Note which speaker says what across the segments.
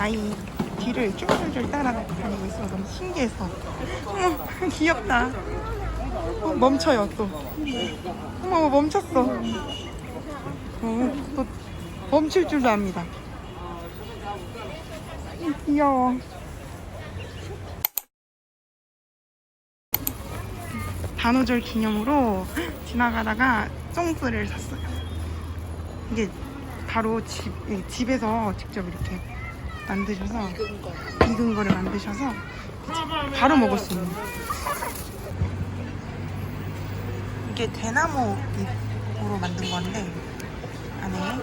Speaker 1: 아이 뒤를 쫄쫄쫄 따라다니고 있어 너무 신기해서. 어머 귀엽다. 어, 멈춰요 또. 어머 멈췄어. 어, 또 멈출 줄도 압니다. 귀여워. 단오절 기념으로 지나가다가 쫑스를 샀어요. 이게 바로 집, 이 집에서 직접 이렇게 만드셔서 익은 거를 만드셔서 바로 먹을 수 있는 이게 대나무 잎으로 만든 건데 안에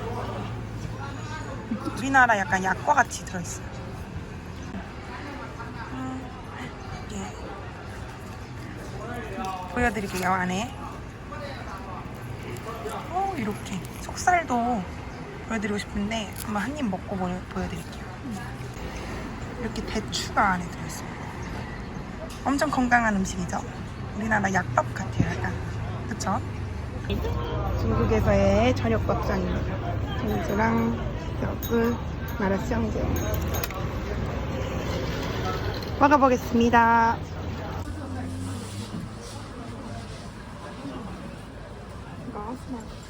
Speaker 1: 우리나라 약간 약과 같이 들어있어요. 음, 이게 보여드릴게요 안에. 어, 이렇게. 속살도 보여드리고 싶은데 한번 한 입 먹고 보여, 보여드릴게요. 이렇게 대추가 안에 들어있어요 엄청 건강한 음식이죠? 우리나라 약밥 같아요 약간. 그쵸? 중국에서의 저녁 밥상입니다 전주랑 여분 마라샹궈 먹어보겠습니다.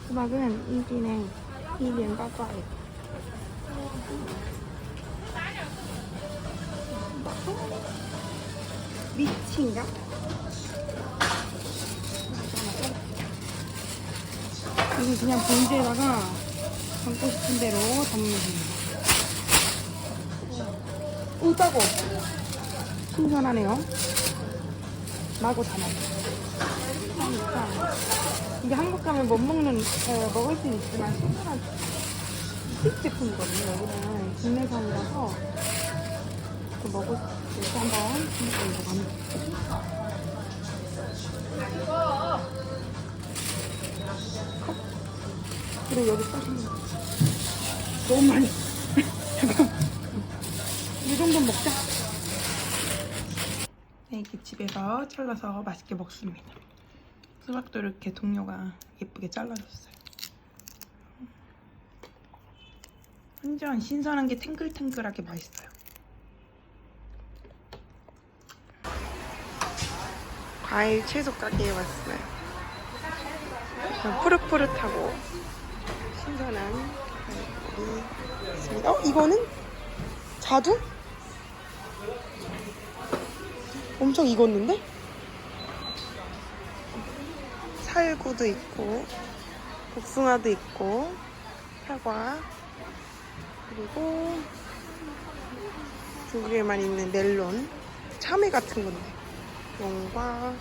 Speaker 1: 수박은 인기는 一年八块。 미친가? 이게 그냥 본지에다가 담고 싶은 대로 담으면 됩니다. 오, 따고. 신선하네요. 마구 담아요. 그러니까 이게 한국 가면 못 먹는, 어, 먹을 수는 있지만 신선한 수입 제품이거든요. 여기는 국내산이라서 그 먹을 수 이렇게 한번 컵. 그리고 여기 거. 너무 많이. 잠깐. 이 정도 먹자. 네, 이렇게 집에서 잘라서 맛있게 먹습니다. 수박도 이렇게 동료가 예쁘게 잘라줬어요. 완전 신선한 게 탱글탱글하게 맛있어요. 과일 채소 가게에 왔어요. 푸릇푸릇하고 신선한 과일이 있습니다. 어, 이거는 자두? 엄청 익었는데? 살구도 있고 복숭아도 있고 사과 그리고 중국에만 있는 멜론 참외 같은 건데. 용과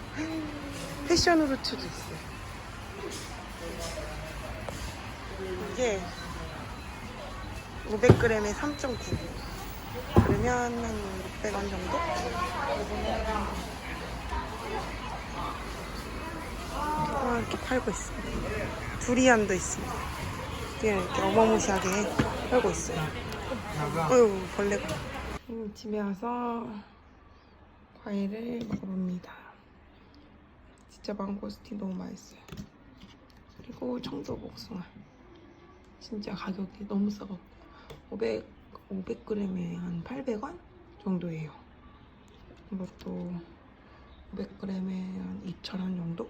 Speaker 1: 패션 후르츠도 있어요. 이게 500g에 3.9 그러면 한 600원 정도? 어, 이렇게 팔고 있습니다. 두리안도 있습니다. 두리안 이렇게 어마무시하게 팔고 있어요. 어휴 벌레가. 음, 집에 와서 과일을 먹어봅니다. 진짜 망고스틴 너무 맛있어요. 그리고 청도 복숭아. 진짜 가격이 너무 싸고. 500, 500g에 한 800원 정도예요 이것도 500g에 한 2,000원 정도?